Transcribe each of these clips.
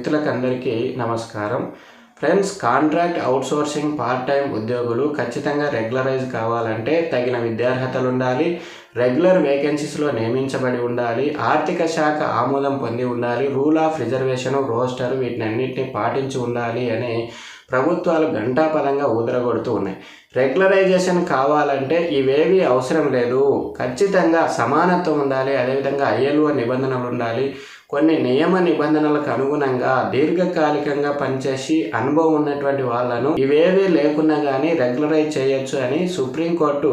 మిత్రులకు అందరికీ నమస్కారం. Friends contract outsourcing part time ఉద్యోగులు ఖచ్చితంగా రెగ్యులరైజ్ కావాలంటే తగిన విద్యార్హతలు ఉండాలి రెగ్యులర్ వేకెన్సీస్లో నియమించబడి ఉండాలి. ఆర్థిక శాఖ ఆమోదం పొంది ఉండాలి. రూల్ ఆఫ్ రిజర్వేషన్ రోస్టర్ వీటినన్నింటినీ పాటించి ఉండాలి అని ప్రభుత్వాలు గంటాపదంగా ఊదరగొడుతూ ఉన్నాయి. రెగ్యులరైజేషన్ కావాలంటే ఇవేవి అవసరం లేదు. ఖచ్చితంగా సమానత్వం ఉండాలి. అదేవిధంగా ఐఎల్ఓ నిబంధనలు ఉండాలి కొన్ని నియమ నిబంధనలకు అనుగుణంగా దీర్ఘకాలికంగా పనిచేసి అనుభవం ఉన్నటువంటి వాళ్ళను ఇవేవీ లేకున్నా కానీ రెగ్యులరైజ్ చేయొచ్చు అని supreme court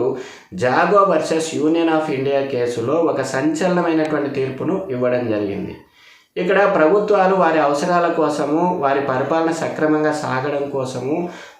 Jaggo versus union of India కేసులో ఒక సంచలనమైనటువంటి తీర్పును ఇవ్వడం జరిగింది. ఇక్కడ ప్రభుత్వాలు వారి అవసరాల కోసము వారి పరిపాలన సక్రమంగా సాగడం కోసము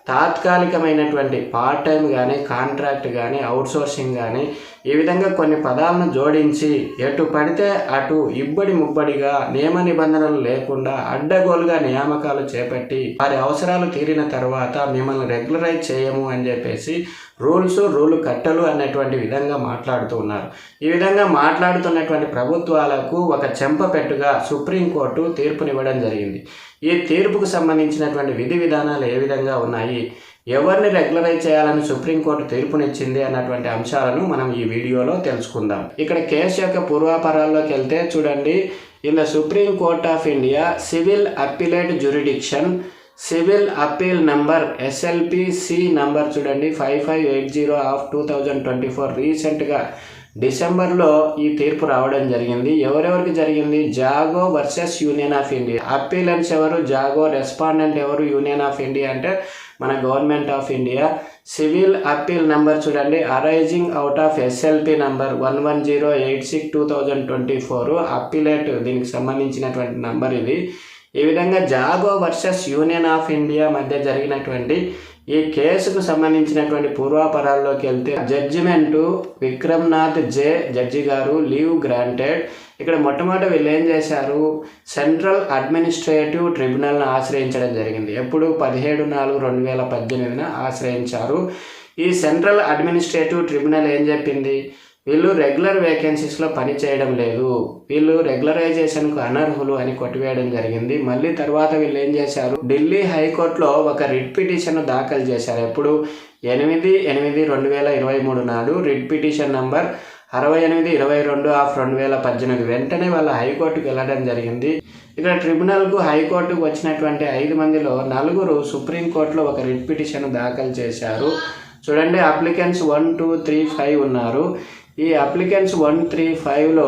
తాత్కాలికమైనటువంటి పార్ట్ టైం కానీ కాంట్రాక్ట్ కానీ అవుట్సోర్సింగ్ కానీ ఈ విధంగా కొన్ని పదాలను జోడించి ఎటు పడితే అటు ఇబ్బడి ముబ్బడిగా నియమ నిబంధనలు లేకుండా అడ్డగోలుగా నియామకాలు చేపట్టి వారి అవసరాలు తీరిన తర్వాత మిమ్మల్ని రెగ్యులరైజ్ చేయము అని చెప్పేసి రూల్స్ రూల్ కట్టలు అనేటువంటి విధంగా మాట్లాడుతూ ఉన్నారు. ఈ విధంగా మాట్లాడుతున్నటువంటి ప్రభుత్వాలకు ఒక చెంపపెట్టుగా సుప్రీంకోర్టు తీర్పునివ్వడం జరిగింది. ఈ తీర్పుకు సంబంధించినటువంటి విధి విధానాలు ఏ విధంగా ఉన్నాయి? ఎవరిని రెగ్యులరైజ్ చేయాలని సుప్రీంకోర్టు తీర్పునిచ్చింది అన్నటువంటి అంశాలను మనం ఈ వీడియోలో తెలుసుకుందాం. ఇక్కడ కేసు యొక్క పూర్వాపరాల్లోకి వెళ్తే చూడండి in supreme court of India civil appellate jurisdiction civil appeal number SLP C number చూడండి five five eight zero of two thousand twenty four రీసెంట్గా డిసెంబర్లో ఈ తీర్పు రావడం జరిగింది. ఎవరెవరికి జరిగింది? Jaggo versus union of India. Appellants ఎవరు? జాగో రెస్పాండెంట్ ఎవరు? యూనియన్ ఆఫ్ ఇండియా అంటే మన government of India civil appeal number చూడండి. Arising out of SLP number one one zero eight six two thousand twenty four appellate దీనికి సంబంధించినటువంటి number ఇది. ఈ విధంగా Jaggo versus union of India మధ్య జరిగినటువంటి ఈ కేసుకు సంబంధించినటువంటి పూర్వాపరాల్లోకి వెళ్తే జడ్జిమెంటు విక్రమ్నాథ్ జే జడ్జి గారు లీవ్ గ్రాంటెడ్. ఇక్కడ మొట్టమొదటి వీళ్ళు ఏం చేశారు? సెంట్రల్ అడ్మినిస్ట్రేటివ్ ట్రిబ్యునల్ను ఆశ్రయించడం జరిగింది. ఎప్పుడు? పదిహేడు నాలుగు రెండు వేల పద్దెనిమిదిన ఆశ్రయించారు. ఈ సెంట్రల్ అడ్మినిస్ట్రేటివ్ ట్రిబ్యునల్ ఏం చెప్పింది? వీళ్ళు రెగ్యులర్ వేకెన్సీస్లో పని చేయడం లేదు. వీళ్ళు రెగ్యులరైజేషన్కు అనర్హులు అని కొట్టివేయడం జరిగింది. మళ్ళీ తర్వాత వీళ్ళు ఏం చేశారు? ఢిల్లీ హైకోర్టులో ఒక రిట్ పిటిషన్ దాఖలు చేశారు. ఎప్పుడు? ఎనిమిది ఎనిమిది రెండు వేల ఇరవై మూడు నాడు రిట్ పిటిషన్ నంబర్ అరవై ఎనిమిది ఇరవై రెండు ఆఫ్ రెండు వేల పద్దెనిమిది. వెంటనే వాళ్ళ హైకోర్టుకు వెళ్ళడం జరిగింది. ఇక్కడ ట్రిబ్యునల్కు హైకోర్టుకు వచ్చినటువంటి ఐదు మందిలో నలుగురు సుప్రీంకోర్టులో ఒక రిట్ పిటిషన్ దాఖలు చేశారు. చూడండి applicants one two three five ఉన్నారు. ఈ అప్లికెంట్స్ వన్ త్రీ ఫైవ్లో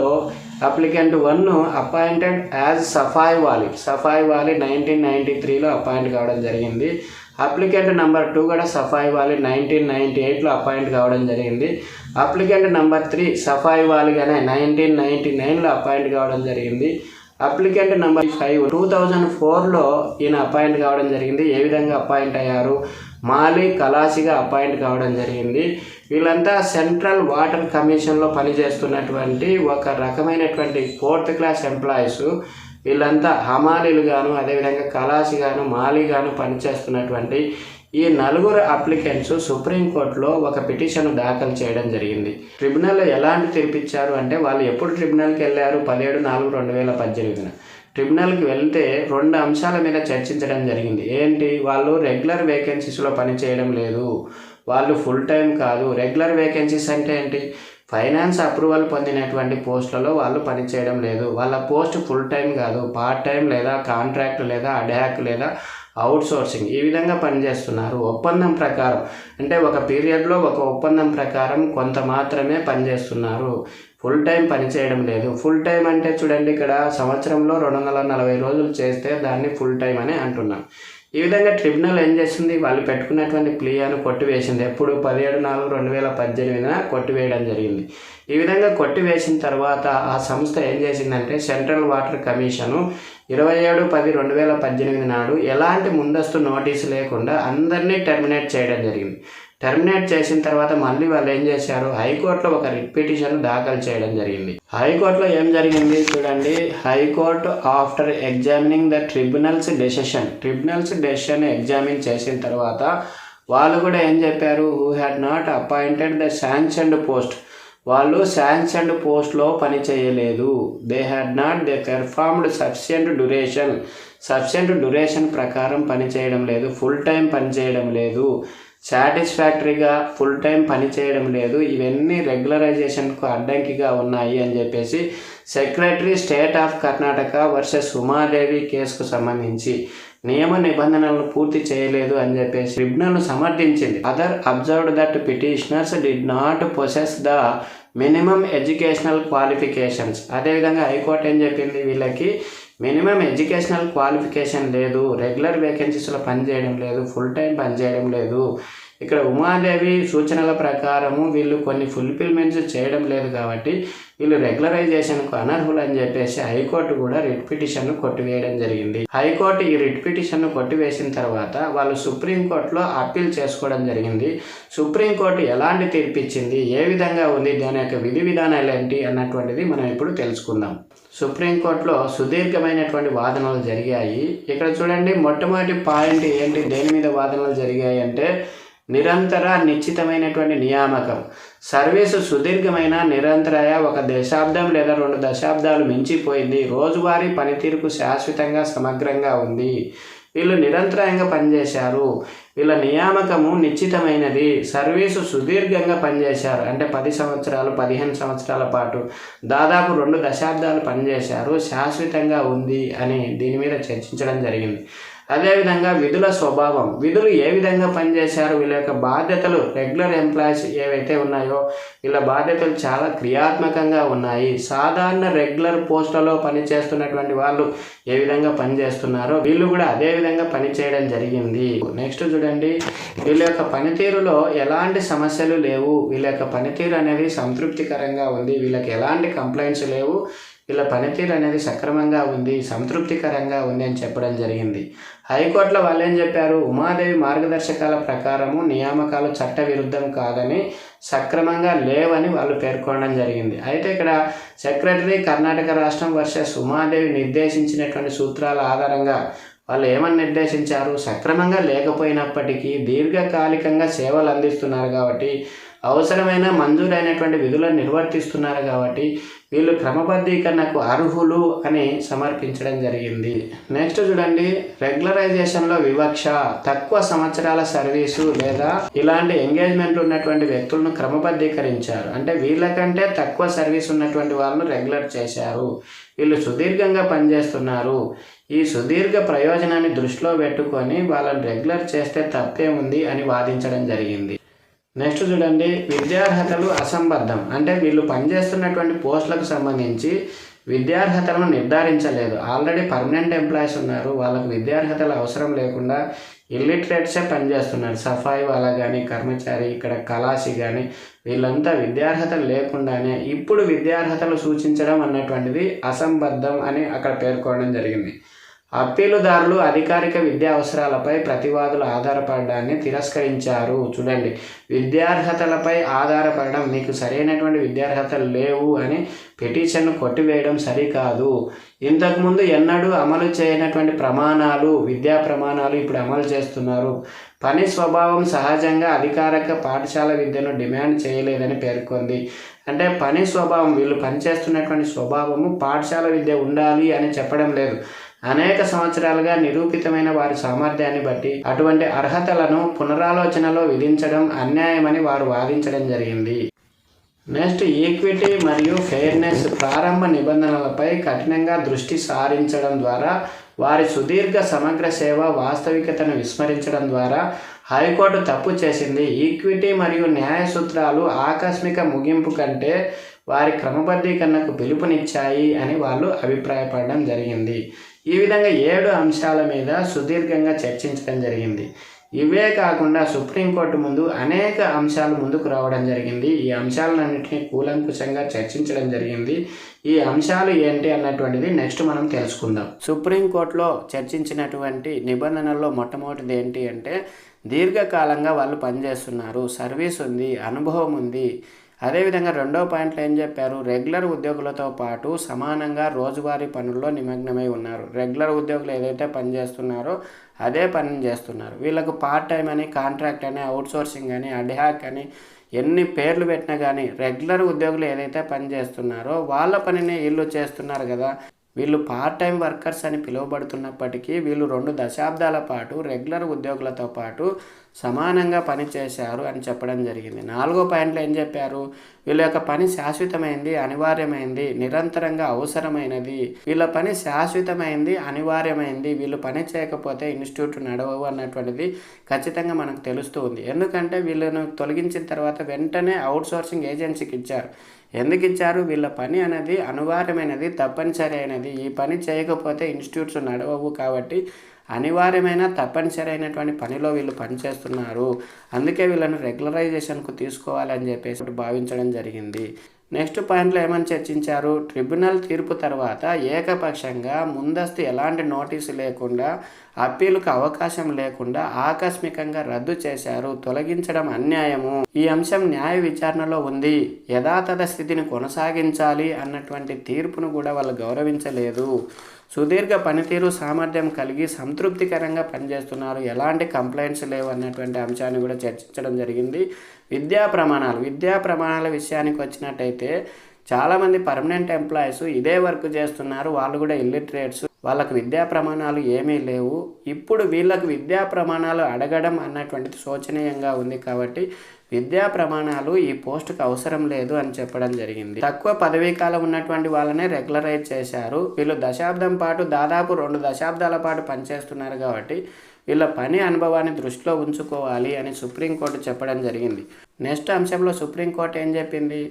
applicant one appointed as safai wali safai wali nineteen ninety త్రీలో అపాయింట్ కావడం జరిగింది. అప్లికెంట్ నెంబర్ టూ కూడా సఫాయ్ వాలి నైన్టీన్ నైంటీ ఎయిట్లో అపాయింట్ కావడం జరిగింది. అప్లికెంట్ నెంబర్ త్రీ సఫాయ్ వాలిగానే నైన్టీన్ నైంటీ నైన్లో అపాయింట్ కావడం జరిగింది. Applicant number five two thousand ఫోర్లో ఈయన అపాయింట్ కావడం జరిగింది. ఏ విధంగా అపాయింట్ అయ్యారు? మాలి కలాసిగా అపాయింట్ కావడం జరిగింది. వీళ్ళంతా సెంట్రల్ వాటర్ కమిషన్లో పనిచేస్తున్నటువంటి ఒక రకమైనటువంటి ఫోర్త్ క్లాస్ ఎంప్లాయీస్. వీళ్ళంతా హమాలీలు గాను అదేవిధంగా కలాసి గాను మాలి గాను పనిచేస్తున్నటువంటి ఈ నలుగురు అప్లికెంట్స్ సుప్రీంకోర్టులో ఒక పిటిషన్ దాఖలు చేయడం జరిగింది. ట్రిబ్యునల్ ఎలాంటి తీర్పిచ్చారు అంటే వాళ్ళు ఎప్పుడు ట్రిబ్యునల్కి వెళ్ళారు పదిహేడు నాలుగు రెండు వేల పద్దెనిమిదిన. ట్రిబ్యునల్కి వెళ్తే రెండు అంశాల మీద చర్చించడం జరిగింది. ఏంటి? వాళ్ళు రెగ్యులర్ వేకెన్సీస్లో పనిచేయడం లేదు. వాళ్ళు ఫుల్ టైం కాదు. రెగ్యులర్ వేకెన్సీస్ అంటే ఏంటి? ఫైనాన్స్ అప్రూవల్ పొందినటువంటి పోస్టులలో వాళ్ళు పనిచేయడం లేదు. వాళ్ళ పోస్ట్ ఫుల్ టైం కాదు. పార్ట్ టైం లేదా కాంట్రాక్ట్ లేదా అడాక్ లేదా అవుట్సోర్సింగ్. ఈ విధంగా పనిచేస్తున్నారు. ఒప్పందం ప్రకారం. అంటే ఒక పీరియడ్లో ఒక ఒప్పందం ప్రకారం కొంత మాత్రమే పనిచేస్తున్నారు. ఫుల్ టైం పనిచేయడం లేదు. ఫుల్ టైం అంటే చూడండి ఇక్కడ సంవత్సరంలో రెండు వందల నలభై రోజులు చేస్తే దాన్ని ఫుల్ టైం అని అంటున్నాం. ఈ విధంగా ట్రిబ్యునల్ ఏం చేసింది వాళ్ళు పెట్టుకున్నటువంటి ప్లియాను కొట్టివేసింది. ఎప్పుడు? పదిహేడు నాలుగు రెండు వేల పద్దెనిమిదిన కొట్టివేయడం జరిగింది. ఈ విధంగా కొట్టివేసిన తర్వాత ఆ సంస్థ ఏం చేసిందంటే సెంట్రల్ వాటర్ కమిషను ఇరవై ఏడు పది రెండు వేల పద్దెనిమిది నాడు ఎలాంటి ముందస్తు నోటీసు లేకుండా అందరినీ టెర్మినేట్ చేయడం జరిగింది. టెర్మినేట్ చేసిన తర్వాత మళ్ళీ వాళ్ళు ఏం చేశారు? హైకోర్టులో ఒక రిట్ పిటిషన్ దాఖలు చేయడం జరిగింది. హైకోర్టులో ఏం జరిగింది చూడండి. High court after examining the tribunal's decision. Tribunal's decision examine చేసిన తర్వాత వాళ్ళు కూడా ఏం చెప్పారు? Who had not appointed the sanctioned post వాళ్ళు శాంక్షన్డ్ పోస్ట్లో పని చేయలేదు. They had not they performed sufficient duration sufficient duration ప్రకారం పని చేయడం లేదు. ఫుల్ టైం పని చేయడం లేదు. సాటిస్ఫాక్టరీగా ఫుల్ టైం పని చేయడం లేదు. ఇవన్నీ రెగ్యులరైజేషన్కు అడ్డంకిగా ఉన్నాయి అని చెప్పేసి secretary state of Karnataka versus Umadevi కేసుకు సంబంధించి నియమ నిబంధనలను పూర్తి చేయలేదు అని చెప్పేసి ట్రిబ్యునల్ను సమర్థించింది. Other observed that petitioners did not possess the minimum educational qualifications. అదేవిధంగా హైకోర్టు ఏం చెప్పింది? వీళ్ళకి మినిమం ఎడ్యుకేషనల్ క్వాలిఫికేషన్ లేదు రెగ్యులర్ వేకెన్సీస్లో పనిచేయడం లేదు ఫుల్ టైం పనిచేయడం లేదు. ఇక్కడ ఉమాదేవి సూచనల ప్రకారము వీళ్ళు కొన్ని ఫుల్ఫిల్మెంట్స్ చేయడం లేదు కాబట్టి వీళ్ళు రెగ్యులరైజేషన్కు అనర్హులు అని చెప్పేసి హైకోర్టు కూడా రిట్ పిటిషన్ను కొట్టివేయడం జరిగింది. హైకోర్టు ఈ రిట్ పిటిషన్ను కొట్టివేసిన తర్వాత వాళ్ళు సుప్రీంకోర్టులో అప్పీల్ చేసుకోవడం జరిగింది. సుప్రీంకోర్టు ఎలాంటి తీర్పిచ్చింది ఏ విధంగా ఉంది? దాని యొక్క విధి విధానాలు ఏంటి? అన్నటువంటిది మనం ఇప్పుడు తెలుసుకుందాం. సుప్రీంకోర్టులో సుదీర్ఘమైనటువంటి వాదనలు జరిగాయి. ఇక్కడ చూడండి మొట్టమొదటి పాయింట్ ఏంటి? దేని మీద వాదనలు జరిగాయి అంటే నిరంతర నిశ్చితమైనటువంటి నియామకం. సర్వీసు సుదీర్ఘమైన నిరంతరాయ ఒక దశాబ్దం లేదా రెండు దశాబ్దాలు మించిపోయింది. రోజువారీ పనితీరుకు శాశ్వతంగా సమగ్రంగా ఉంది. వీళ్ళు నిరంతరాయంగా పనిచేశారు. వీళ్ళ నియామకము నిశ్చితమైనది. సర్వీసు సుదీర్ఘంగా పనిచేశారు. అంటే పది సంవత్సరాలు పదిహేను సంవత్సరాల పాటు దాదాపు రెండు దశాబ్దాలు పనిచేశారు. శాశ్వతంగా ఉంది అని దీని మీద చర్చించడం జరిగింది. అదేవిధంగా విధుల స్వభావం. విధులు ఏ విధంగా పనిచేశారు? వీళ్ళ యొక్క బాధ్యతలు రెగ్యులర్ ఎంప్లాయీస్ ఏవైతే ఉన్నాయో వీళ్ళ బాధ్యతలు చాలా క్రియాత్మకంగా ఉన్నాయి. సాధారణ రెగ్యులర్ పోస్టులలో పనిచేస్తున్నటువంటి వాళ్ళు ఏ విధంగా పనిచేస్తున్నారో వీళ్ళు కూడా అదే విధంగా పనిచేయడం జరిగింది. నెక్స్ట్ చూడండి. వీళ్ళ యొక్క పనితీరులో ఎలాంటి సమస్యలు లేవు. వీళ్ళ యొక్క పనితీరు అనేది సంతృప్తికరంగా ఉంది. వీళ్ళకి ఎలాంటి కంప్లైంట్స్ లేవు. వీళ్ళ పనితీరు అనేది సక్రమంగా ఉంది సంతృప్తికరంగా ఉంది అని చెప్పడం జరిగింది. హైకోర్టులో వాళ్ళు ఏం చెప్పారు? ఉమాదేవి మార్గదర్శకాల ప్రకారము నియామకాలు చట్ట విరుద్ధం కాదని సక్రమంగా లేవని వాళ్ళు పేర్కొనడం జరిగింది. అయితే ఇక్కడ సెక్రటరీ కర్ణాటక రాష్ట్రం వర్సెస్ ఉమాదేవి నిర్దేశించినటువంటి సూత్రాల ఆధారంగా వాళ్ళు ఏమని నిర్దేశించారు? సక్రమంగా లేకపోయినప్పటికీ దీర్ఘకాలికంగా సేవలు అందిస్తున్నారు కాబట్టి అవసరమైన మంజూరైనటువంటి విధులను నిర్వర్తిస్తున్నారు కాబట్టి వీళ్ళు క్రమబద్ధీకరణకు అర్హులు అని సమర్పించడం జరిగింది. నెక్స్ట్ చూడండి రెగ్యులరైజేషన్లో వివక్ష తక్కువ సంవత్సరాల సర్వీసు లేదా ఇలాంటి ఎంగేజ్మెంట్ ఉన్నటువంటి వ్యక్తులను క్రమబద్ధీకరించారు. అంటే వీళ్ళకంటే తక్కువ సర్వీస్ ఉన్నటువంటి వాళ్ళను రెగ్యులర్ చేశారు. వీళ్ళు సుదీర్ఘంగా పనిచేస్తున్నారు. ఈ సుదీర్ఘ ప్రయోజనాన్ని దృష్టిలో పెట్టుకొని వాళ్ళని రెగ్యులర్ చేస్తే తప్పే ఉంది అని వాదించడం జరిగింది. నెక్స్ట్ చూడండి విద్యార్హతలు అసంబద్ధం. అంటే వీళ్ళు పనిచేస్తున్నటువంటి పోస్టులకు సంబంధించి విద్యార్హతలను నిర్ధారించలేదు. ఆల్రెడీ పర్మనెంట్ ఎంప్లాయీస్ ఉన్నారు వాళ్ళకు విద్యార్హతలు అవసరం లేకుండా ఇల్లిటరేట్సే పనిచేస్తున్నారు. సఫాయి వాళ్ళ కానీ కర్మచారి ఇక్కడ కళాసి కానీ వీళ్ళంతా విద్యార్హతలు లేకుండానే ఇప్పుడు విద్యార్హతలు సూచించడం అన్నటువంటిది అసంబద్ధం అని అక్కడ పేర్కోవడం జరిగింది. అప్పీలుదారులు అధికారిక విద్యా అవసరాలపై ప్రతివాదులు ఆధారపడడాన్ని తిరస్కరించారు. చూడండి. విద్యార్హతలపై ఆధారపడడం మీకు సరైనటువంటి విద్యార్హతలు లేవు అని పిటిషన్ను కొట్టివేయడం సరికాదు. ఇంతకుముందు ఎన్నడూ అమలు చేయనటువంటి ప్రమాణాలు విద్యా ప్రమాణాలు ఇప్పుడు అమలు చేస్తున్నారు. పని స్వభావం సహజంగా అధికారిక పాఠశాల విద్యను డిమాండ్ చేయలేదని పేర్కొంది. అంటే పని స్వభావం వీళ్ళు పనిచేస్తున్నటువంటి స్వభావము పాఠశాల విద్య ఉండాలి అని చెప్పడం లేదు. అనేక సంవత్సరాలుగా నిరూపితమైన వారి సామర్థ్యాన్ని బట్టి అటువంటి అర్హతలను పునరాలోచనలో విధించడం అన్యాయమని వారు వాదించడం జరిగింది. నెక్స్ట్ ఈక్విటీ మరియు ఫెయిర్నెస్ ప్రారంభ నిబంధనలపై కఠినంగా దృష్టి సారించడం ద్వారా వారి సుదీర్ఘ సమగ్ర సేవ వాస్తవికతను విస్మరించడం ద్వారా హైకోర్టు తప్పు చేసింది. ఈక్విటీ మరియు న్యాయ సూత్రాలు ఆకస్మిక ముగింపు కంటే వారి క్రమబద్ధీకరణకు పిలుపునిచ్చాయి అని వాళ్ళు అభిప్రాయపడడం జరిగింది. ఈ విధంగా ఏడు అంశాల మీద సుదీర్ఘంగా చర్చించడం జరిగింది. ఇవే కాకుండా సుప్రీంకోర్టు ముందు అనేక అంశాలు ముందుకు రావడం జరిగింది. ఈ అంశాలన్నింటినీ కూలంకుషంగా చర్చించడం జరిగింది. ఈ అంశాలు ఏంటి అన్నటువంటిది నెక్స్ట్ మనం తెలుసుకుందాం. సుప్రీంకోర్టులో చర్చించినటువంటి నిబంధనల్లో మొట్టమొదటిది ఏంటి అంటే దీర్ఘకాలంగా వాళ్ళు పనిచేస్తున్నారు. సర్వీస్ ఉంది అనుభవం ఉంది. అదేవిధంగా రెండో పాయింట్లో ఏం చెప్పారు? రెగ్యులర్ ఉద్యోగులతో పాటు సమానంగా రోజువారీ పనుల్లో నిమగ్నమై ఉన్నారు. రెగ్యులర్ ఉద్యోగులు ఏదైతే పని చేస్తున్నారో అదే పని చేస్తున్నారు. వీళ్ళకు పార్ట్ టైం అని కాంట్రాక్ట్ అని అవుట్సోర్సింగ్ అని అడ్హాక్ అని ఎన్ని పేర్లు పెట్టినా కానీ రెగ్యులర్ ఉద్యోగులు ఏదైతే పని చేస్తున్నారో వాళ్ళ పనిని వీళ్ళు చేస్తున్నారు కదా. వీళ్ళు పార్ట్ టైం వర్కర్స్ అని పిలువబడుతున్నప్పటికీ వీళ్ళు రెండు దశాబ్దాల పాటు రెగ్యులర్ ఉద్యోగులతో పాటు సమానంగా పనిచేశారు అని చెప్పడం జరిగింది. నాలుగో పాయింట్లో ఏం చెప్పారు? వీళ్ళ యొక్క పని శాశ్వతమైంది అనివార్యమైంది నిరంతరంగా అవసరమైనది. వీళ్ళ పని శాశ్వతమైంది అనివార్యమైంది. వీళ్ళు పని చేయకపోతే ఇన్స్టిట్యూట్ నడవవు అన్నటువంటిది ఖచ్చితంగా మనకు తెలుస్తుంది ఎందుకంటే వీళ్ళను తొలగించిన తర్వాత వెంటనే అవుట్సోర్సింగ్ ఏజెన్సీకి ఇచ్చారు. ఎందుకు ఇచ్చారు? వీళ్ళ పని అనేది అనివార్యమైనది తప్పనిసరి అయినది. ఈ పని చేయకపోతే ఇన్స్టిట్యూట్స్ నడవవు కాబట్టి అనివార్యమైన తప్పనిసరి అయినటువంటి పనిలో వీళ్ళు పనిచేస్తున్నారు. అందుకే వీళ్ళని రెగ్యులరైజేషన్కు తీసుకోవాలని చెప్పేసి భావించడం జరిగింది. నెక్స్ట్ పాయింట్లో ఏమని చర్చించారు? ట్రిబ్యునల్ తీర్పు తర్వాత ఏకపక్షంగా ముందస్తు ఎలాంటి నోటీసు లేకుండా అప్పీలుకు అవకాశం లేకుండా ఆకస్మికంగా రద్దు చేశారు. తొలగించడం అన్యాయము. ఈ అంశం న్యాయ విచారణలో ఉంది. యథాతథ స్థితిని కొనసాగించాలి అన్నటువంటి తీర్పును కూడా వాళ్ళు గౌరవించలేదు. సుదీర్ఘ పనితీరు సామర్థ్యం కలిగి సంతృప్తికరంగా పనిచేస్తున్నారు. ఎలాంటి కంప్లైంట్స్ లేవు అన్నటువంటి అంశాన్ని కూడా చర్చించడం జరిగింది. విద్యా ప్రమాణాలు విద్యా ప్రమాణాల విషయానికి వచ్చినట్టయితే చాలామంది పర్మనెంట్ ఎంప్లాయీస్ ఇదే వర్క్ చేస్తున్నారు. వాళ్ళు కూడా ఇల్లిటరేట్స్ వాళ్ళకు విద్యా ప్రమాణాలు ఏమీ లేవు. ఇప్పుడు వీళ్ళకు విద్యా ప్రమాణాలు అడగడం అన్నటువంటిది శోచనీయంగా ఉంది కాబట్టి విద్యా ప్రమాణాలు ఈ పోస్టుకు అవసరం లేదు అని చెప్పడం జరిగింది. తక్కువ పదవీ కాలం ఉన్నటువంటి వాళ్ళనే రెగ్యులరైజ్ చేశారు. వీళ్ళు దశాబ్దం పాటు దాదాపు రెండు దశాబ్దాల పాటు పనిచేస్తున్నారు కాబట్టి వీళ్ళ పని అనుభవాన్ని దృష్టిలో ఉంచుకోవాలి అని సుప్రీంకోర్టు చెప్పడం జరిగింది. నెక్స్ట్ అంశంలో సుప్రీంకోర్టు ఏం చెప్పింది?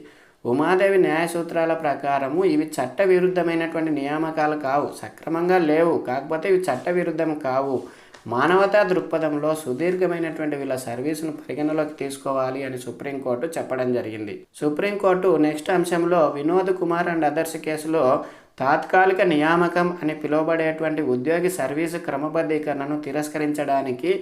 ఉమాదేవి న్యాయ సూత్రాల ప్రకారము ఇవి చట్టవిరుద్ధమైనటువంటి నియామకాలు కావు సక్రమంగా లేవు. కాకపోతే ఇవి చట్టవిరుద్ధం కావు. మానవతా దృక్పథంలో సుదీర్ఘమైనటువంటి వీళ్ళ సర్వీసును పరిగణలోకి తీసుకోవాలి అని సుప్రీంకోర్టు చెప్పడం జరిగింది. సుప్రీంకోర్టు నెక్స్ట్ అంశంలో వినోద్ కుమార్ అండ్ అదర్స్ కేసులో తాత్కాలిక నియామకం అని పిలువబడేటువంటి ఉద్యోగి సర్వీసు క్రమబద్ధీకరణను తిరస్కరించడానికి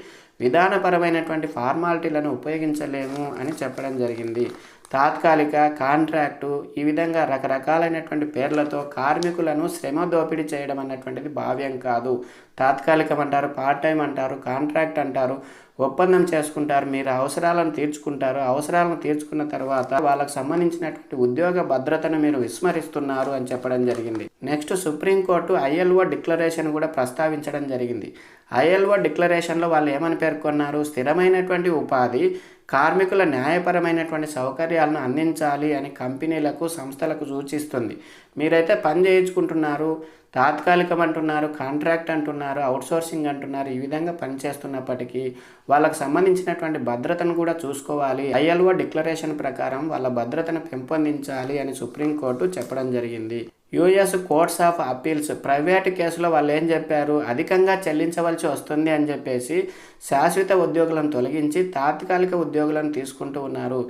విధానపరమైనటువంటి ఫార్మాలిటీలను ఉపయోగించలేము అని చెప్పడం జరిగింది. తాత్కాలిక కాంట్రాక్టు ఈ విధంగా రకరకాలైనటువంటి పేర్లతో కార్మికులను శ్రమ దోపిడీ చేయడం అన్నటువంటిది భావ్యం కాదు. తాత్కాలికం అంటారు పార్ట్ టైం అంటారు కాంట్రాక్ట్ అంటారు. ఒప్పందం చేసుకుంటారు మీరు అవసరాలను తీర్చుకుంటారు. అవసరాలను తీర్చుకున్న తర్వాత వాళ్ళకు సంబంధించినటువంటి ఉద్యోగ భద్రతను మీరు విస్మరిస్తున్నారు అని చెప్పడం జరిగింది. నెక్స్ట్ సుప్రీంకోర్టు ఐఎల్ఓ డిక్లరేషన్ కూడా ప్రస్తావించడం జరిగింది. ఐఎల్ఓ డిక్లరేషన్లో వాళ్ళు ఏమని పేర్కొన్నారు? స్థిరమైనటువంటి ఉపాధి కార్మికుల న్యాయపరమైనటువంటి సౌకర్యాలను అందించాలి అని కంపెనీలకు సంస్థలకు సూచిస్తుంది. మీరైతే పని చేయించుకుంటున్నారు తాత్కాలికం అంటున్నారు కాంట్రాక్ట్ అంటున్నారు అవుట్సోర్సింగ్ అంటున్నారు ఈ విధంగా పనిచేస్తున్నప్పటికీ వాళ్ళకు సంబంధించినటువంటి భద్రతను కూడా చూసుకోవాలి. ఐఎల్ఓ డిక్లరేషన్ ప్రకారం వాళ్ళ భద్రతను పెంపొందించాలి అని సుప్రీంకోర్టు చెప్పడం జరిగింది. US courts of appeals private కేసులో వాళ్ళు ఏం చెప్పారు? అధికంగా చెల్లించవలసి వస్తుంది అని చెప్పేసి శాశ్వత ఉద్యోగులను తొలగించి తాత్కాలిక ఉద్యోగులను తీసుకుంటూ ఉన్నారు.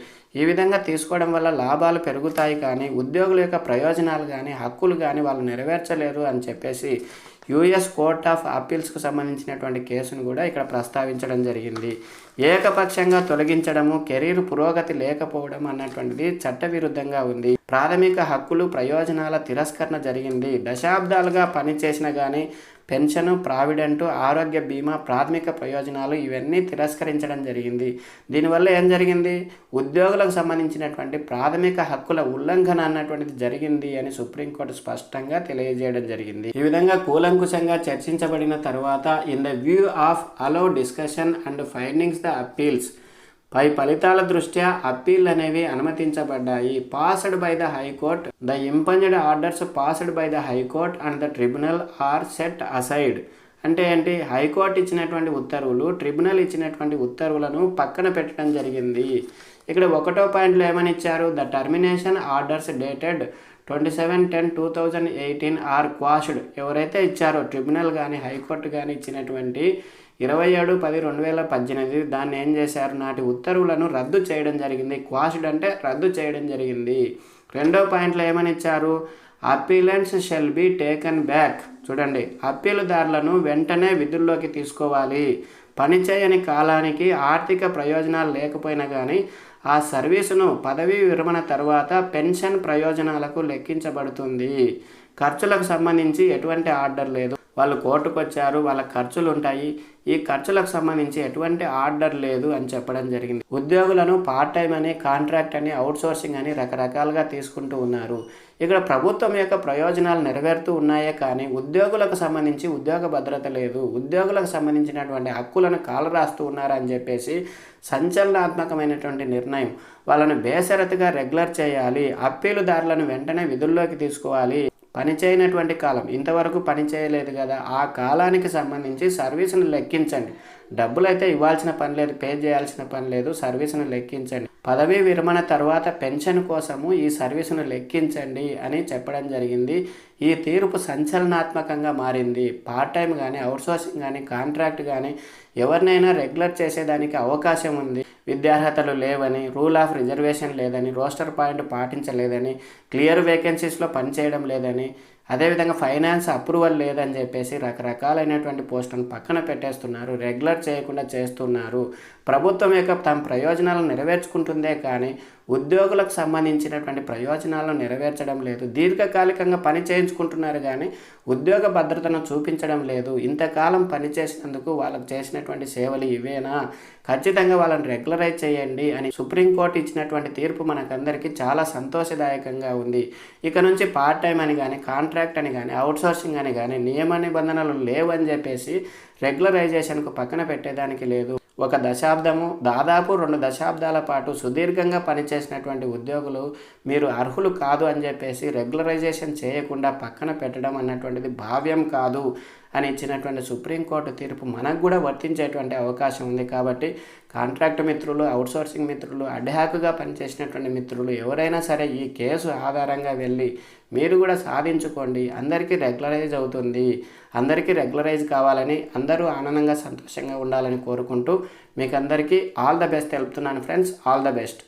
ఈ విధంగా తీసుకోవడం వల్ల లాభాలు పెరుగుతాయి కానీ ఉద్యోగుల యొక్క ప్రయోజనాలు కానీ హక్కులు కానీ వాళ్ళు నెరవేర్చలేరు అని చెప్పేసి యుఎస్ కోర్ట్ ఆఫ్ అప్పీల్స్కు సంబంధించినటువంటి కేసును కూడా ఇక్కడ ప్రస్తావించడం జరిగింది. ఏకపక్షంగా తొలగించడము కెరీర్ పురోగతి లేకపోవడం అన్నటువంటిది చట్టవిరుద్ధంగా ఉంది. ప్రాథమిక హక్కులు ప్రయోజనాల తిరస్కరణ జరిగింది. దశాబ్దాలుగా పనిచేసిన కానీ పెన్షన్ ప్రావిడెంట్ ఆరోగ్య బీమా ప్రాథమిక ప్రయోజనాలు ఇవన్నీ తిరస్కరించడం జరిగింది. దీనివల్ల ఏం జరిగింది? ఉద్యోగులకు సంబంధించినటువంటి ప్రాథమిక హక్కుల ఉల్లంఘన అన్నటువంటిది జరిగింది అని సుప్రీంకోర్టు స్పష్టంగా తెలియజేయడం జరిగింది. ఈ విధంగా కూలంకుశంగా చర్చించబడిన తర్వాత in the view of all discussion and findings the appeals పై ఫలితాల దృష్ట్యా అప్పీల్ అనేవి అనుమతించబడ్డాయి. Passed by the high court. The impugned orders passed by the high court and the tribunal are set aside. అంటే ఏంటి? హైకోర్టు ఇచ్చినటువంటి ఉత్తర్వులు tribunal ఇచ్చినటువంటి ఉత్తర్వులను పక్కన పెట్టడం జరిగింది. ఇక్కడ ఒకటో పాయింట్లో ఏమని ఇచ్చారు the termination orders dated twenty seven ten two thousand eighteen are quashed. ఎవరైతే ఇచ్చారో ట్రిబ్యునల్ కానీ హైకోర్టు కానీ ఇచ్చినటువంటి ఇరవై ఏడు పది రెండు వేల పద్దెనిమిది దాన్ని ఏం చేశారు? నాటి ఉత్తర్వులను రద్దు చేయడం జరిగింది. క్వాష్డ్ అంటే రద్దు చేయడం జరిగింది. రెండో పాయింట్లో ఏమని ఇచ్చారు appellants shall be taken back. చూడండి అప్పీలుదారులను వెంటనే విధుల్లోకి తీసుకోవాలి. పనిచేయని కాలానికి ఆర్థిక ప్రయోజనాలు లేకపోయినా కానీ ఆ సర్వీసును పదవీ విరమణ తర్వాత పెన్షన్ ప్రయోజనాలకు లెక్కించబడుతుంది. ఖర్చులకు సంబంధించి ఎటువంటి ఆర్డర్ లేదు. వాళ్ళు కోర్టుకు వచ్చారు వాళ్ళ ఖర్చులు ఉంటాయి ఈ ఖర్చులకు సంబంధించి ఎటువంటి ఆర్డర్ లేదు అని చెప్పడం జరిగింది. ఉద్యోగులను పార్ట్ టైం అని కాంట్రాక్ట్ అని అవుట్సోర్సింగ్ అని రకరకాలుగా తీసుకుంటూ ఉన్నారు. ఇక్కడ ప్రభుత్వం యొక్క ప్రయోజనాలు నెరవేరుతూ ఉన్నాయే కానీ ఉద్యోగులకు సంబంధించి ఉద్యోగ భద్రత లేదు. ఉద్యోగులకు సంబంధించినటువంటి హక్కులను కాలరాస్తూ ఉన్నారని చెప్పేసి సంచలనాత్మకమైనటువంటి నిర్ణయం. వాళ్ళను బేషరతుగా రెగ్యులర్ చేయాలి. అప్పీలుదారులను వెంటనే విధుల్లోకి తీసుకోవాలి. పనిచేయనటువంటి కాలం. ఇంతవరకు పని చేయలేదు కదా. ఆ కాలానికి సంబంధించి సర్వీసును లెక్కించండి. డబ్బులు అయితే ఇవ్వాల్సిన పని లేదు పే చేయాల్సిన పని లేదు సర్వీసును లెక్కించండి. పదవీ విరమణ తర్వాత పెన్షన్ కోసము ఈ సర్వీసును లెక్కించండి అని చెప్పడం జరిగింది. ఈ తీర్పు సంచలనాత్మకంగా మారింది. పార్ట్ టైం కానీ అవుట్సోర్సింగ్ కానీ కాంట్రాక్ట్ కానీ ఎవరినైనా రెగ్యులర్ చేసేదానికి అవకాశం ఉంది. విద్యార్హతలు లేవని రూల్ ఆఫ్ రిజర్వేషన్ లేదని రోస్టర్ పాయింట్ పాటించలేదని క్లియర్ వేకెన్సీస్లో పనిచేయడం లేదని అదేవిధంగా ఫైనాన్స్ అప్రూవల్ లేదని చెప్పేసి రకరకాలైనటువంటి పోస్టులను పక్కన పెట్టేస్తున్నారు. రెగ్యులర్ చేయకుండా చేస్తున్నారు. ప్రభుత్వం యొక్క తమ ప్రయోజనాలను నెరవేర్చుకుంటుందే కానీ ఉద్యోగులకు సంబంధించినటువంటి ప్రయోజనాలను నెరవేర్చడం లేదు దీర్ఘకాలికంగా పని చేయించుకుంటున్నారు కానీ ఉద్యోగ భద్రతను చూపించడం లేదు. ఇంతకాలం పని చేసినందుకు వాళ్ళకు చేసినటువంటి సేవలు ఇవేనా? ఖచ్చితంగా వాళ్ళని రెగ్యులరైజ్ చేయండి అని సుప్రీంకోర్టు ఇచ్చినటువంటి తీర్పు మనకందరికీ చాలా సంతోషదాయకంగా ఉంది. ఇక నుంచి పార్ట్ టైం అని కానీ కాంట్రాక్ట్ అని కానీ అవుట్సోర్సింగ్ అని కానీ నియమ నిబంధనలు లేవని చెప్పేసి రెగ్యులరైజేషన్కు పక్కన పెట్టేదానికి లేదు. ఒక దశాబ్దము దాదాపు రెండు దశాబ్దాల పాటు సుదీర్ఘంగా పనిచేసినటువంటి ఉద్యోగులు మీరు అర్హులు కాదు అని చెప్పేసి రెగ్యులరైజేషన్ చేయకుండా పక్కన పెట్టడం అన్నటువంటిది భావ్యం కాదు. అని ఇచ్చినటువంటి సుప్రీంకోర్టు తీర్పు మనకు కూడా వర్తించేటువంటి అవకాశం ఉంది కాబట్టి కాంట్రాక్ట్ మిత్రులు అవుట్సోర్సింగ్ మిత్రులు అడ్హాకుగా పనిచేసినటువంటి మిత్రులు ఎవరైనా సరే ఈ కేసు ఆధారంగా వెళ్ళి మీరు కూడా సాధించుకోండి. అందరికీ రెగ్యులరైజ్ అవుతుంది. అందరికీ రెగ్యులరైజ్ కావాలని అందరూ ఆనందంగా సంతోషంగా ఉండాలని కోరుకుంటూ మీకు అందరికీ ఆల్ ద బెస్ట్. తెలుపుతున్నాను ఫ్రెండ్స్. All the best.